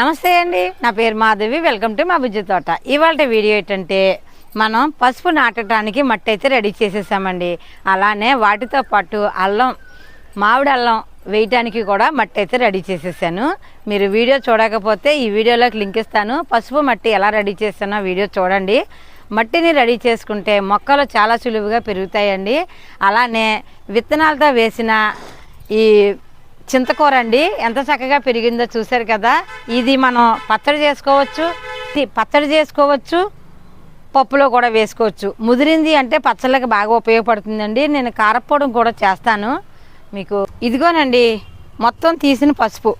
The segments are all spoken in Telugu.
నమస్తే అండి. నా పేరు మాధవి. వెల్కమ్ టు మా బుజ్జి తోట. ఇవాళ వీడియో ఏంటంటే మనం పసుపు నాటడానికి మట్టి అయితే రెడీ చేసేసామండి. అలానే వాటితో పాటు అల్లం మామిడి అల్లం వేయటానికి కూడా మట్టి అయితే రెడీ చేసేసాను. మీరు వీడియో చూడకపోతే ఈ వీడియోలోకి లింక్ ఇస్తాను. పసుపు మట్టి ఎలా రెడీ చేస్తానో వీడియో చూడండి. మట్టిని రెడీ చేసుకుంటే మొక్కలు చాలా సులువుగా పెరుగుతాయండి. అలానే విత్తనాలతో వేసిన ఈ చింతకూర అండి. ఎంత చక్కగా పెరిగిందో చూశారు కదా. ఇది మనం పచ్చడి చేసుకోవచ్చు పచ్చడి చేసుకోవచ్చు పప్పులో కూడా వేసుకోవచ్చు. ముదిరింది అంటే పచ్చళ్ళకి బాగా ఉపయోగపడుతుందండి. నేను కారప్పొడి కూడా చేస్తాను. మీకు ఇదిగోనండి మొత్తం తీసిన పసుపు.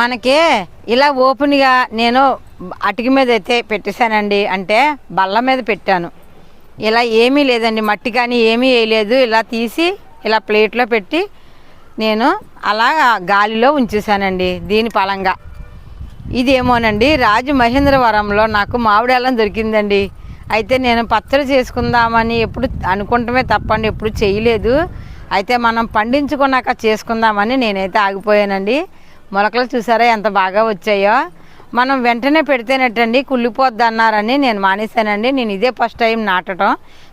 మనకి ఇలా ఓపెన్గా నేను అటికి మీద అయితే పెట్టేశానండి. అంటే బల్ల మీద పెట్టాను. ఇలా ఏమీ లేదండి. మట్టి కానీ ఏమీ వేయలేదు. ఇలా తీసి ఇలా ప్లేట్లో పెట్టి నేను అలా గాలిలో ఉంచేసానండి దీని పలంగా ఇదేమోనండి రాజు మహేంద్రవరంలో నాకు మామిడేళ్ళం దొరికిందండి. అయితే నేను పచ్చడి చేసుకుందామని ఎప్పుడు అనుకుంటమే తప్పండి ఎప్పుడు చేయలేదు. అయితే మనం పండించుకున్నాక చేసుకుందామని నేనైతే ఆగిపోయానండి. మొలకలు చూసారా ఎంత బాగా వచ్చాయో. మనం వెంటనే పెడితేనట్టండి కుళ్ళిపోద్ది అన్నారని నేను మానేశానండి. నేను ఇదే ఫస్ట్ టైం నాటడం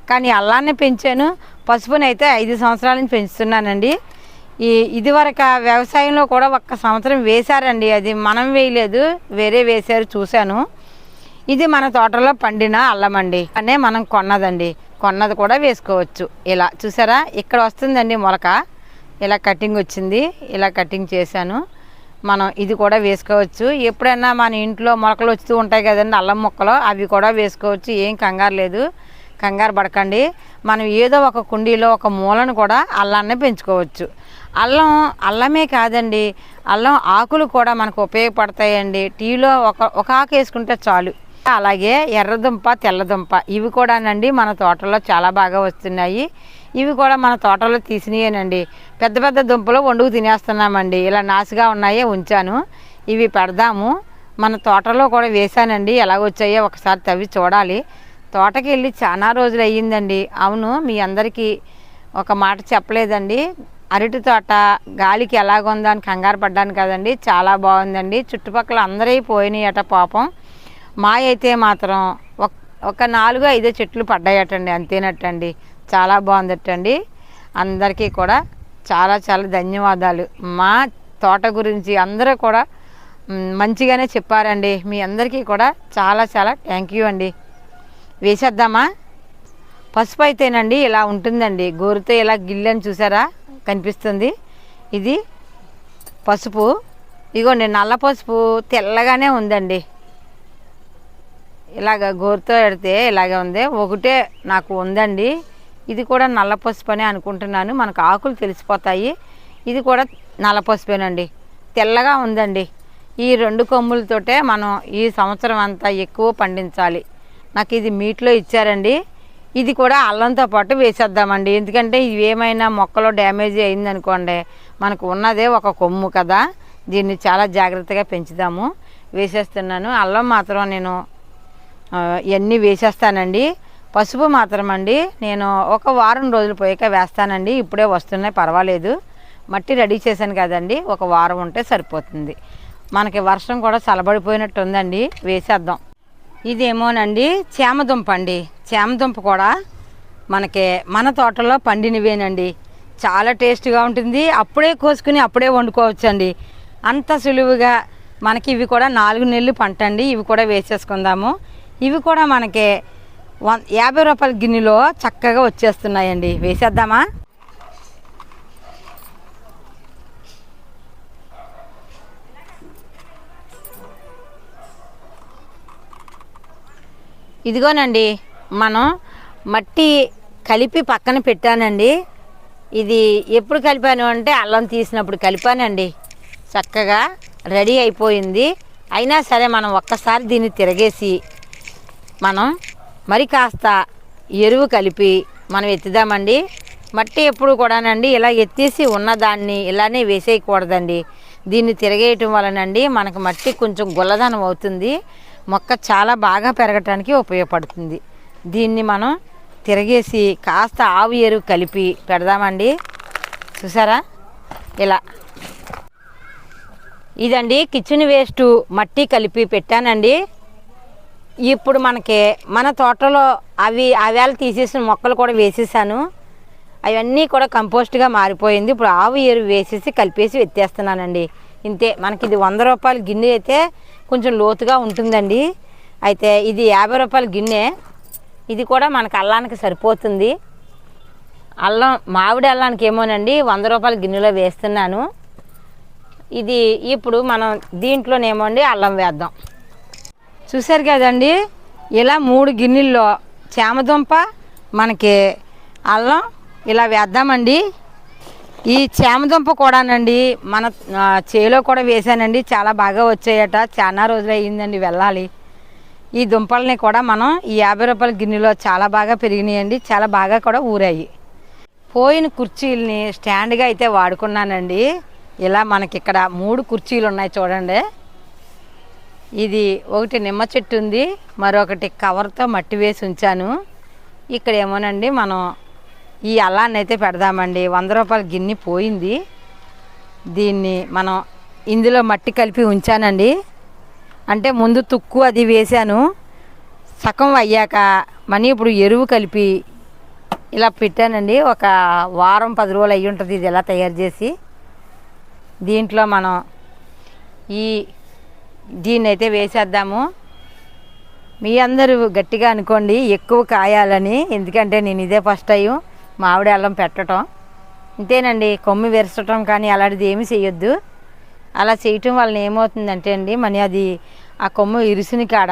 కానీ అల్లాన్ని పెంచాను. పసుపునైతే ఐదు సంవత్సరాల నుంచి పెంచుతున్నానండి. ఈ ఇదివరకు వ్యవసాయంలో కూడా ఒక్క సంవత్సరం వేశారండి. అది మనం వేయలేదు వేరే వేశారు చూశాను. ఇది మన తోటలో పండిన అల్లం అండి. అనే మనం కొన్నదండి. కొన్నది కూడా వేసుకోవచ్చు. ఇలా చూసారా? ఇక్కడ వస్తుందండి మొలక. ఇలా కటింగ్ వచ్చింది. ఇలా కటింగ్ చేశాను. మనం ఇది కూడా వేసుకోవచ్చు. ఎప్పుడైనా మన ఇంట్లో మొలకలు వస్తూ ఉంటాయి కదండి అల్లం మొక్కలు అవి కూడా వేసుకోవచ్చు. ఏం కంగారు లేదు. కంగారు పడకండి. మనం ఏదో ఒక కుండీలో ఒక మూలను కూడా అల్లాన్ని పెంచుకోవచ్చు. అల్లం అల్లమే కాదండి. అల్లం ఆకులు కూడా మనకు ఉపయోగపడతాయండి. టీలో ఒక ఒక ఆకు వేసుకుంటే చాలు. అలాగే ఎర్రదుంప తెల్లదుంప ఇవి కూడానండి మన తోటలో చాలా బాగా వస్తున్నాయి. ఇవి కూడా మన తోటలో తీసినయేనండి. పెద్ద పెద్ద దుంపలు వండుకు తినేస్తున్నామండి. ఇలా నాసుగా ఉన్నాయే ఉంచాను. ఇవి పెడదాము. మన తోటలో కూడా వేశానండి. ఎలా వచ్చాయో ఒకసారి తవ్వి చూడాలి. తోటకి వెళ్ళి చాలా రోజులు అయ్యిందండి అవును మీ అందరికీ ఒక మాట చెప్పలేదండి. అరటి తోట గాలికి ఎలాగుందో అని కంగారు పడ్డాను కదండి. చాలా బాగుందండి. చుట్టుపక్కల అందరూ పోయినాయట పాపం. మా అయితే మాత్రం ఒక ఒక నాలుగు ఐదు చెట్లు పడ్డాయటండి అంతేనట్టండి. చాలా బాగుందటండి. అందరికీ కూడా చాలా చాలా ధన్యవాదాలు. మా తోట గురించి అందరూ కూడా మంచిగానే చెప్పారండి. మీ అందరికీ కూడా చాలా చాలా థ్యాంక్ యూ అండి. వేసేద్దామా? పసుపు అయితేనండి ఇలా ఉంటుందండి. గోరుతో ఇలా గిల్లని చూసారా? కనిపిస్తుంది. ఇది పసుపు. ఇగోండి నల్ల పసుపు తెల్లగానే ఉందండి. ఇలాగ గోరుతో ఎడితే ఇలాగే ఉంది. ఒకటే నాకు ఉందండి. ఇది కూడా నల్ల పసుపు అని అనుకుంటున్నాను. మనకు ఆకులు తెలిసిపోతాయి. ఇది కూడా నల్ల పసుపేనండి. తెల్లగా ఉందండి. ఈ రెండు కొమ్ములతోటే మనం ఈ సంవత్సరం అంతా ఎక్కువ పండించాలి. నాకు ఇది మీట్లో ఇచ్చారండి. ఇది కూడా అల్లంతో పాటు వేసేద్దామండి. ఎందుకంటే ఇది ఏమైనా మొక్కలో డ్యామేజ్ అయిందనుకోండి మనకు ఉన్నదే ఒక కొమ్ము కదా. దీన్ని చాలా జాగ్రత్తగా పెంచుదాము. వేసేస్తున్నాను. అల్లం మాత్రం నేను ఇవన్నీ వేసేస్తానండి. పసుపు మాత్రం అండి నేను ఒక వారం రోజులు పోయాక వేస్తానండి. ఇప్పుడే వస్తున్నాయి పర్వాలేదు. మట్టి రెడీ చేశాను కదండి. ఒక వారం ఉంటే సరిపోతుంది. మనకి వర్షం కూడా చలబడిపోయినట్టు ఉందండి వేసేద్దాం. ఇదేమోనండి చేమదుంప అండి. చేమదుంప కూడా మనకి మన తోటలో పండినవేనండి. చాలా టేస్ట్గా ఉంటుంది. అప్పుడే కోసుకుని అప్పుడే వండుకోవచ్చండి. అంత సులువుగా మనకి ఇవి కూడా నాలుగు నెలలు పంట అండి ఇవి కూడా వేసేసుకుందాము. ఇవి కూడా మనకి వన్ యాభై రూపాయల గిన్నెలో చక్కగా వచ్చేస్తున్నాయండి. వేసేద్దామా? ఇదిగోనండి మనం మట్టి కలిపి పక్కన పెట్టానండి. ఇది ఎప్పుడు కలిపాను అంటే అల్లం తీసినప్పుడు కలిపానండి. చక్కగా రెడీ అయిపోయింది. అయినా సరే మనం ఒక్కసారి దీన్ని తిరగేసి మనం మరి కాస్త ఎరువు కలిపి మనం ఎత్తుదామండి. మట్టి ఎప్పుడు కూడానండి ఇలా ఎత్తేసి ఉన్నదాన్ని ఇలానే వేసేయకూడదండి. దీన్ని తిరగేయటం వలనండి మనకు మట్టి కొంచెం గుల్లదనం అవుతుంది. మొక్క చాలా బాగా పెరగటానికి ఉపయోగపడుతుంది. దీన్ని మనం తిరగేసి కాస్త ఆవు ఎరువు కలిపి పెడదామండి. చూసారా? ఇలా. ఇదండి కిచెన్ వేస్ట్ మట్టి కలిపి పెట్టానండి. ఇప్పుడు మనకి మన తోటలో అవి ఆవేళ తీసేసిన మొక్కలు కూడా వేసేసాను. అవన్నీ కూడా కంపోస్ట్గా మారిపోయింది. ఇప్పుడు ఆవు ఎరువు వేసేసి కలిపేసి ఎత్తేస్తున్నానండి. ఇంతే మనకి ఇది వంద రూపాయల గిన్నె అయితే కొంచెం లోతుగా ఉంటుందండి. అయితే ఇది యాభై రూపాయల గిన్నె. ఇది కూడా మనకు అల్లానికి సరిపోతుంది. అల్లం మామిడి అల్లానికి ఏమోనండి వంద రూపాయల గిన్నెలో వేస్తున్నాను. ఇది ఇప్పుడు మనం దీంట్లోనేమో అండి అల్లం వేద్దాం. చూశారు కదండి ఇలా మూడు గిన్నెల్లో చామదుంప మనకి అల్లం ఇలా వేద్దామండి. ఈ చేమదుంప కూడానండి మన చేలో కూడా వేసానండి. చాలా బాగా వచ్చాయట. చాలా రోజులు అయ్యిందండి వెళ్ళాలి. ఈ దుంపల్ని కూడా మనం ఈ యాభై రూపాయల గిన్నెలో చాలా బాగా పెరిగినాయండి. చాలా బాగా కూడా ఊరాయి. పోయిన కుర్చీలని స్టాండ్గా అయితే వాడుకున్నానండి. ఇలా మనకి ఇక్కడ మూడు కుర్చీలు ఉన్నాయి చూడండి. ఇది ఒకటి నిమ్మ చెట్టు ఉంది. మరొకటి కవర్తో మట్టి వేసి ఉంచాను. ఇక్కడ ఏమోనండి మనం ఈ అల్లాన్ని అయితే పెడదామండి. వంద రూపాయల గిన్నె పోయింది. దీన్ని మనం ఇందులో మట్టి కలిపి ఉంచానండి. అంటే ముందు తుక్కు అది వేశాను. సగం అయ్యాక మనీ ఇప్పుడు ఎరువు కలిపి ఇలా పెట్టానండి. ఒక వారం పది రోజులు అయ్యి ఉంటుంది ఇది ఎలా తయారు చేసి. దీంట్లో మనం ఈ దీన్ని అయితే వేసేద్దాము. మీ అందరూ గట్టిగా అనుకోండి ఎక్కువ కాయాలని. ఎందుకంటే నేను ఇదే ఫస్ట్ టైం. మామిడి అల్లం పెట్టడం ఇంతేనండి కొమ్మి విరచటం కానీ అలాంటిది ఏమీ చేయొద్దు అలా చేయటం వలన ఏమవుతుందంటే అండి మన అది ఆ కొమ్ము ఇరుసుని కాడ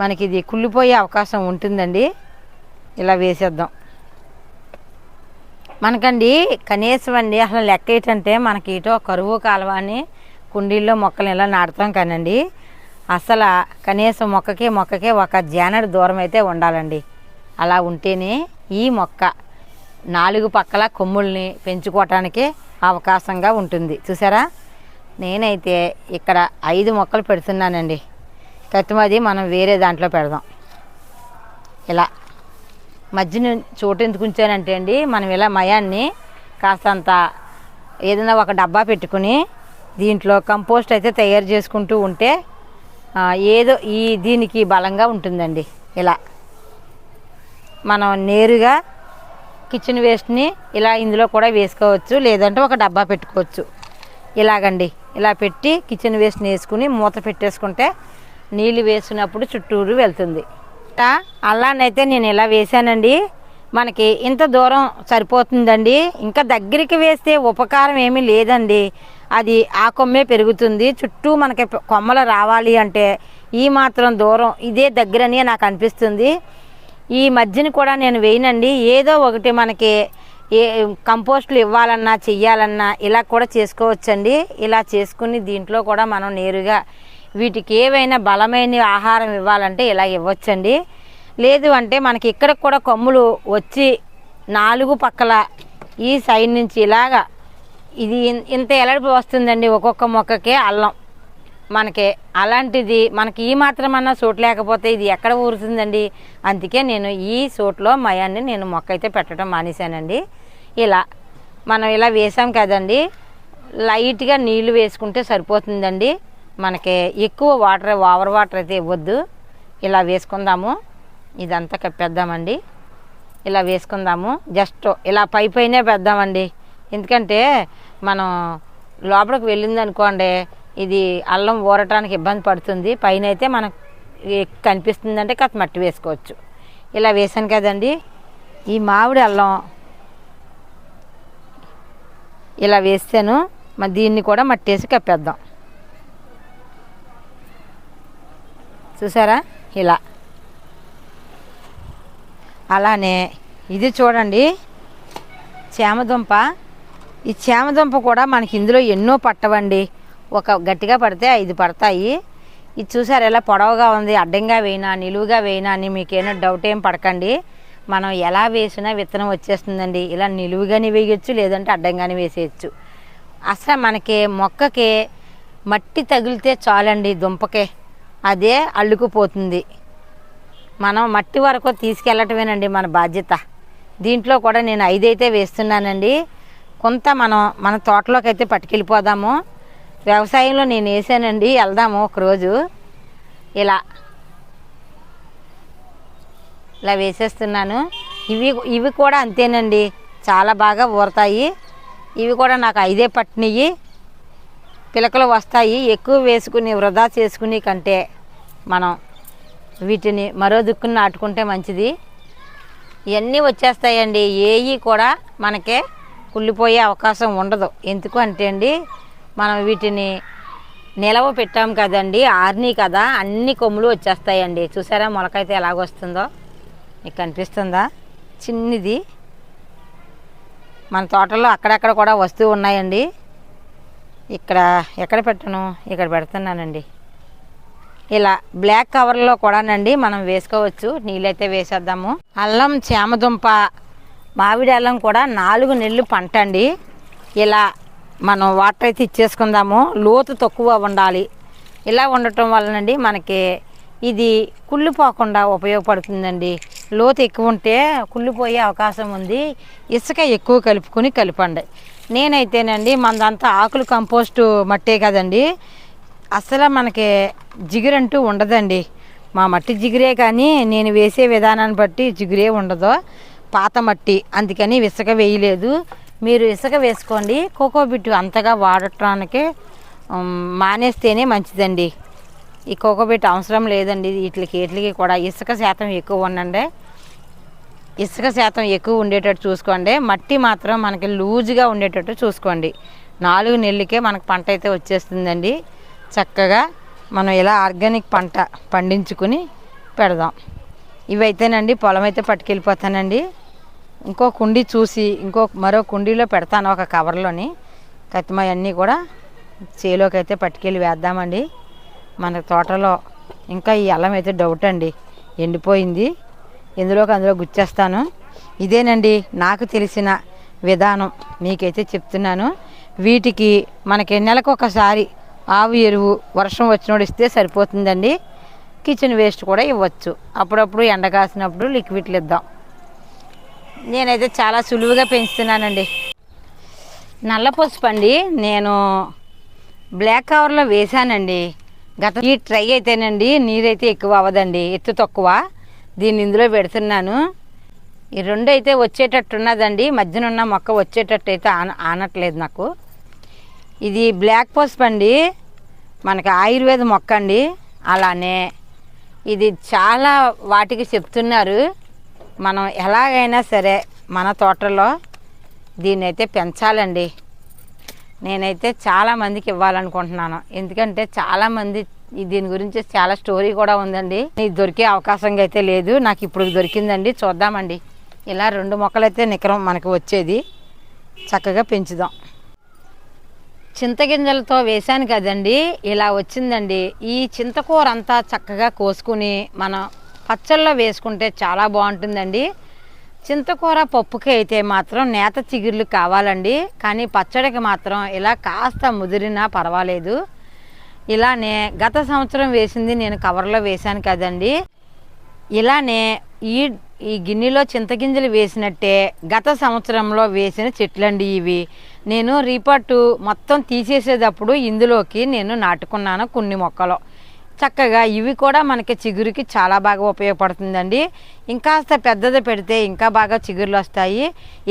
మనకి ఇది కుళ్ళిపోయే అవకాశం ఉంటుందండి. ఇలా వేసేద్దాం. మనకండి కనీసం అండి అసలు లెక్క ఏంటంటే మనకి ఇటో కరువు కాలువ అని కుండీల్లో మొక్కలు ఇలా నాటుతాం కానండి. అసలు కనీసం మొక్కకి మొక్కకి ఒక జానడి దూరం అయితే ఉండాలండి. అలా ఉంటేనే ఈ మొక్క నాలుగు పక్కల కొమ్ముల్ని పెంచుకోవటానికి అవకాశంగా ఉంటుంది. చూసారా? నేనైతే ఇక్కడ ఐదు మొక్కలు పెడుతున్నానండి. కత్తిమది మనం వేరే దాంట్లో పెడదాం. ఇలా మధ్యన చోటు ఎందుకు ఉంచానంటే అండి మనం ఇలా మయాన్ని కాస్తంత ఏదైనా ఒక డబ్బా పెట్టుకుని దీంట్లో కంపోస్ట్ అయితే తయారు చేసుకుంటూ ఉంటే ఏదో ఈ దీనికి బలంగా ఉంటుందండి. ఇలా మనం నేరుగా కిచెన్ వేస్ట్ని ఇలా ఇందులో కూడా వేసుకోవచ్చు. లేదంటే ఒక డబ్బా పెట్టుకోవచ్చు. ఇలాగండి. ఇలా పెట్టి కిచెన్ వేస్ట్ని వేసుకుని మూత పెట్టేసుకుంటే నీళ్ళు వేసినప్పుడు చుట్టూరు వెళ్తుంది. ఇట్టా అల్లానైతే నేను ఇలా వేసానండి మనకి ఇంత దూరం సరిపోతుందండి. ఇంకా దగ్గరికి వేస్తే ఉపకారం ఏమీ లేదండి. అది ఆ కొమ్మే పెరుగుతుంది. చుట్టూ మనకి కొమ్మలు రావాలి అంటే ఈ మాత్రం దూరం. ఇదే దగ్గరని నాకు అనిపిస్తుంది. ఈ మధ్యని కూడా నేను వేయనండి. ఏదో ఒకటి మనకి ఏ కంపోస్టులు ఇవ్వాలన్నా చెయ్యాలన్నా ఇలా కూడా చేసుకోవచ్చండి. ఇలా చేసుకుని దీంట్లో కూడా మనం నేరుగా వీటికి ఏవైనా బలమైన ఆహారం ఇవ్వాలంటే ఇలా ఇవ్వచ్చండి. లేదు అంటే మనకి ఇక్కడ కూడా కొమ్ములు వచ్చి నాలుగు పక్కల ఈ సైడ్ నుంచి ఇలాగా ఇది ఇన్- ఇంత ఎలడిపి వస్తుందండి ఒక్కొక్క మొక్కకే అల్లం. మనకి అలాంటిది మనకి ఈ మాత్రమన్నా చోటు లేకపోతే ఇది ఎక్కడ ఊరుతుందండి? అందుకే నేను ఈ సోట్లో మయాన్ని నేను మొక్క అయితే పెట్టడం మానేశానండి. ఇలా మనం ఇలా వేసాం కదండి లైట్గా నీళ్ళు వేసుకుంటే సరిపోతుందండి. మనకి ఎక్కువ వాటర్ ఓవర్ వాటర్ అయితే ఇవ్వద్దు. ఇలా వేసుకుందాము. ఇదంతా కప్పేద్దామండి. ఇలా వేసుకుందాము. జస్ట్ ఇలా పై పైనే పెద్దామండి. ఎందుకంటే మనం లోపలికి వెళ్ళిందనుకోండి ఇది అల్లం ఊరటానికి ఇబ్బంది పడుతుంది. పైన అయితే మనకు కనిపిస్తుందంటే కాస్త మట్టి వేసుకోవచ్చు. ఇలా వేసాను కదండి. ఈ మామిడి అల్లం ఇలా వేస్తాను మరి దీన్ని కూడా మట్టేసి కప్పేద్దాం. చూసారా? ఇలా. అలానే ఇది చూడండి. చేమదుంప. ఈ చేమదుంప కూడా మనకి ఇందులో ఎన్నో పట్టవండి. ఒక గట్టిగా పడితే ఐదు పడతాయి. ఇది చూసారు ఎలా పొడవుగా ఉంది అడ్డంగా వేయినా నిలువుగా వేయినా అని మీకేమో డౌట్ ఏం పడకండి. మనం ఎలా వేసినా విత్తనం వచ్చేస్తుందండి. ఇలా నిలువుగానే వేయచ్చు లేదంటే అడ్డంగానే వేసేయచ్చు. అసలు మనకి మొక్కకి మట్టి తగిలితే చాలండి దుంపకే. అదే అల్లుకుపోతుంది. మనం మట్టి వరకు తీసుకెళ్ళటమేనండి మన బాధ్యత. దీంట్లో కూడా నేను ఐదైతే వేస్తున్నానండి. కొంత మనం మన తోటలోకి అయితే పట్టుకెళ్ళిపోదాము. వ్యవసాయంలో నేను వేసానండి వెళ్దాము ఒకరోజు. ఇలా. ఇలా వేసేస్తున్నాను. ఇవి ఇవి కూడా అంతేనండి. చాలా బాగా ఊరతాయి. ఇవి కూడా నాకు ఐదే పట్టినవి పిలకలు వస్తాయి. ఎక్కువ వేసుకుని వృధా చేసుకుని కంటే మనం వీటిని మరో దుక్కుని నాటుకుంటే మంచిది. ఇవన్నీ వచ్చేస్తాయండి. ఏవి కూడా మనకే కుళ్ళిపోయే అవకాశం ఉండదు. ఎందుకు అంటే అండి మనం వీటిని నిలవ పెట్టాం కదండి ఆర్ని కదా అన్ని కొమ్ములు వచ్చేస్తాయండి. చూసారా మొలకైతే ఎలాగొస్తుందో? మీకు కనిపిస్తుందా? చిన్నది. మన తోటలో అక్కడక్కడ కూడా వస్తూ ఉన్నాయండి. ఇక్కడ ఎక్కడ పెట్టను? ఇక్కడ పెడుతున్నానండి. ఇలా బ్లాక్ కవర్లో కూడానండి మనం వేసుకోవచ్చు. నీళ్ళైతే వేసేద్దాము. అల్లం చేమదుంప మామిడి అల్లం కూడా నాలుగు నెలలు పంట అండి ఇలా మనం వాటర్ అయితే ఇచ్చేసుకుందాము. లోతు తక్కువ ఉండాలి. ఇలా ఉండటం వలనండి మనకి ఇది కుళ్ళిపోకుండా ఉపయోగపడుతుందండి. లోతు ఎక్కువ ఉంటే కుళ్ళిపోయే అవకాశం ఉంది. ఇసుక ఎక్కువ కలుపుకొని కలపండి. నేనైతేనండి మనదంతా ఆకులు కంపోస్టు మట్టే కదండి. అసలు మనకి జిగురంటూ ఉండదండి. మా మట్టి జిగురే కానీ నేను వేసే విధానాన్ని బట్టి జిగురే ఉండదు. పాత మట్టి. అందుకని ఇసుక వేయలేదు. మీరు ఇసుక వేసుకోండి. కోకోబిట్ అంతగా వాడటానికి మానేస్తేనే మంచిదండి. ఈ కోకోబిట్ అవసరం లేదండి. వీటికి వీటికి కూడా ఇసుక శాతం ఎక్కువ ఉండండి. ఇసుక శాతం ఎక్కువ ఉండేటట్టు చూసుకోండి. మట్టి మాత్రం మనకి లూజుగా ఉండేటట్టు చూసుకోండి. నాలుగు నెలలకే మనకు పంట అయితే వచ్చేస్తుందండి. చక్కగా మనం ఇలా ఆర్గానిక్ పంట పండించుకుని పెడదాం. ఇవైతేనండి పొలం అయితే పట్టుకెళ్ళిపోతానండి. ఇంకో కుండీ చూసి ఇంకో మరో కుండీలో పెడతాను ఒక కవర్లోని. కత్తిమాయ అన్నీ కూడా చేలోకి అయితే పట్టుకెళ్ళి వేద్దామండి. మన తోటలో ఇంకా ఈ అల్లం అయితే డౌట్ అండి. ఎండిపోయింది. ఎందులోకి అందులో గుచ్చేస్తాను. ఇదేనండి నాకు తెలిసిన విధానం. మీకైతే చెప్తున్నాను. వీటికి మనకి నెలకు ఒకసారి ఆవు ఎరువు వర్షం వచ్చినోడు ఇస్తే సరిపోతుందండి. కిచెన్ వేస్ట్ కూడా ఇవ్వచ్చు. అప్పుడప్పుడు ఎండ కాసినప్పుడు లిక్విడ్లు ఇద్దాం. నేనైతే చాలా సులువుగా పెంచుతున్నానండి. నల్ల పసుపు అండి నేను బ్లాక్ కవర్లో వేశానండి. గత ఈ ట్రై అయితేనండి నీరైతే ఎక్కువ అవ్వదండి ఎత్తు తక్కువ. దీన్ని ఇందులో పెడుతున్నాను. ఈ రెండు అయితే వచ్చేటట్టు ఉన్నదండి మధ్యన ఉన్న మొక్క వచ్చేటట్టు అయితే ఆన ఆనట్లేదు నాకు. ఇది బ్లాక్ పసుపు అండి మనకి ఆయుర్వేద మొక్క అండి. అలానే ఇది చాలా వాటికి చెప్తున్నారు. మనం ఎలాగైనా సరే మన తోటలో దీన్ని అయితే పెంచాలండి. నేనైతే చాలా మందికి ఇవ్వాలనుకుంటున్నాను. ఎందుకంటే చాలామంది దీని గురించి చాలా స్టోరీ కూడా ఉందండి. ఇది దొరికే అవకాశంగా అయితే లేదు. నాకు ఇప్పుడు దొరికిందండి. చూద్దామండి. ఇలా రెండు మొక్కలు అయితే నికరం మనకు వచ్చేది. చక్కగా పెంచుదాం. చింతగింజలతో వేశాను కదండి. ఇలా వచ్చిందండి. ఈ చింతకూర అంతా చక్కగా కోసుకుని మనం పచ్చళ్ళలో వేసుకుంటే చాలా బాగుంటుందండి. చింతకూర పప్పుకి అయితే మాత్రం నేత చిగుర్లు కావాలండి. కానీ పచ్చడికి మాత్రం ఇలా కాస్త ముదిరినా పర్వాలేదు. ఇలానే గత సంవత్సరం వేసింది నేను కవర్లో వేశాను కదండి. ఇలానే ఈ ఈ గిన్నెలో చింతగింజలు వేసినట్టే గత సంవత్సరంలో వేసిన చెట్లండి ఇవి. నేను రీపట్టు మొత్తం తీసేసేటప్పుడు ఇందులోకి నేను నాటుకున్నాను కొన్ని మొక్కలు. చక్కగా ఇవి కూడా మనకి చిగురుకి చాలా బాగా ఉపయోగపడుతుందండి. ఇంకాస్త పెద్దది పెడితే ఇంకా బాగా చిగురులు వస్తాయి.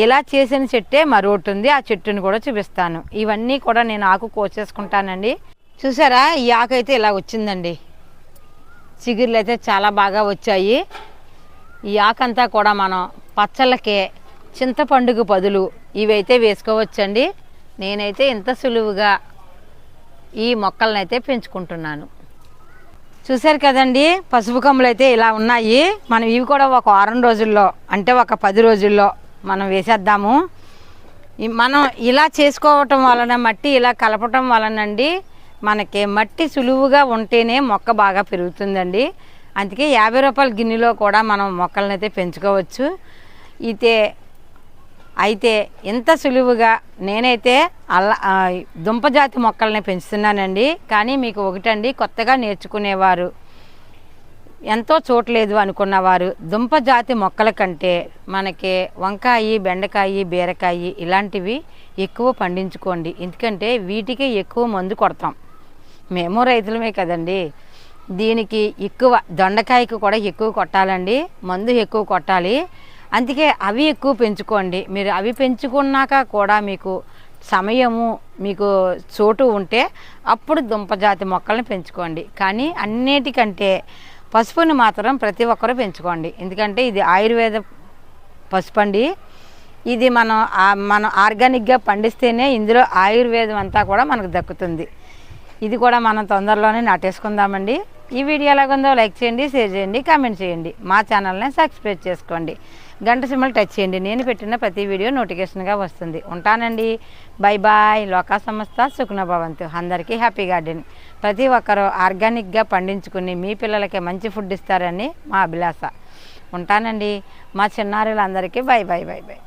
ఇలా చేసిన చెట్టే మరొకటి ఉంది. ఆ చెట్టుని కూడా చూపిస్తాను. ఇవన్నీ కూడా నేను ఆకు కోసేసుకుంటానండి. చూసారా? ఈ ఆకు అయితే ఇలా వచ్చిందండి. చిగురులు అయితే చాలా బాగా వచ్చాయి. ఈ ఆకంతా కూడా మనం పచ్చళ్ళకే చింతపండుకు పదులు ఇవైతే వేసుకోవచ్చండి. నేనైతే ఇంత సులువుగా ఈ మొక్కలనైతే పెంచుకుంటున్నాను. చూశారు కదండి? పసుపు కమ్ములు అయితే ఇలా ఉన్నాయి. మనం ఇవి కూడా ఒక వారం రోజుల్లో అంటే ఒక పది రోజుల్లో మనం వేసేద్దాము. మనం ఇలా చేసుకోవటం వలన మట్టి ఇలా కలపటం వలనండి మనకి మట్టి సులువుగా ఉంటేనే మొక్క బాగా పెరుగుతుందండి. అందుకే యాభై రూపాయల గిన్నెలో కూడా మనం మొక్కలను అయితే పెంచుకోవచ్చు. అయితే అయితే ఇంత సులువుగా నేనైతే అల్ల దుంపజాతి మొక్కల్ని పెంచుతున్నానండి. కానీ మీకు ఒకటండి కొత్తగా నేర్చుకునేవారు ఎంతో చోట్లేదు అనుకున్నవారు దుంపజాతి దుంప జాతి మొక్కల కంటే మనకి వంకాయ బెండకాయ బీరకాయ ఇలాంటివి ఎక్కువ పండించుకోండి. ఎందుకంటే వీటికి ఎక్కువ మందు కొడతాం. మేము రైతులమే కదండి. దీనికి ఎక్కువ దొండకాయకు కూడా ఎక్కువ కొట్టాలండి. మందు ఎక్కువ కొట్టాలి. అందుకే అవి ఎక్కువ పెంచుకోండి. మీరు అవి పెంచుకున్నాక కూడా మీకు సమయము మీకు చోటు ఉంటే అప్పుడు దుంపజాతి మొక్కల్ని పెంచుకోండి. కానీ అన్నిటికంటే పసుపుని మాత్రం ప్రతి ఒక్కరూ పెంచుకోండి. ఎందుకంటే ఇది ఆయుర్వేద పసుపు అండి ఇది మనం మనం ఆర్గానిక్గా పండిస్తేనే ఇందులో ఆయుర్వేదం అంతా కూడా మనకు దక్కుతుంది. ఇది కూడా మనం తొందరలోనే నాటేసుకుందామండి. ఈ వీడియో ఎలాగుందో లైక్ చేయండి షేర్ చేయండి కామెంట్ చేయండి. మా ఛానల్ని సబ్స్క్రైబ్ చేసుకోండి. గంట సింబల్ టచ్ చేయండి. నేను పెట్టిన ప్రతి వీడియో నోటిఫికేషన్గా వస్తుంది. ఉంటానండి. Bye bye. లోకా సంస్థ సుఖనభవంతు. అందరికీ హ్యాపీ గార్డెన్. ప్రతి ఒక్కరూ ఆర్గానిక్గా పండించుకుని మీ పిల్లలకి మంచి ఫుడ్ ఇస్తారని మా అభిలాష. ఉంటానండి. మా చిన్నారులందరికీ బై బై బై బాయ్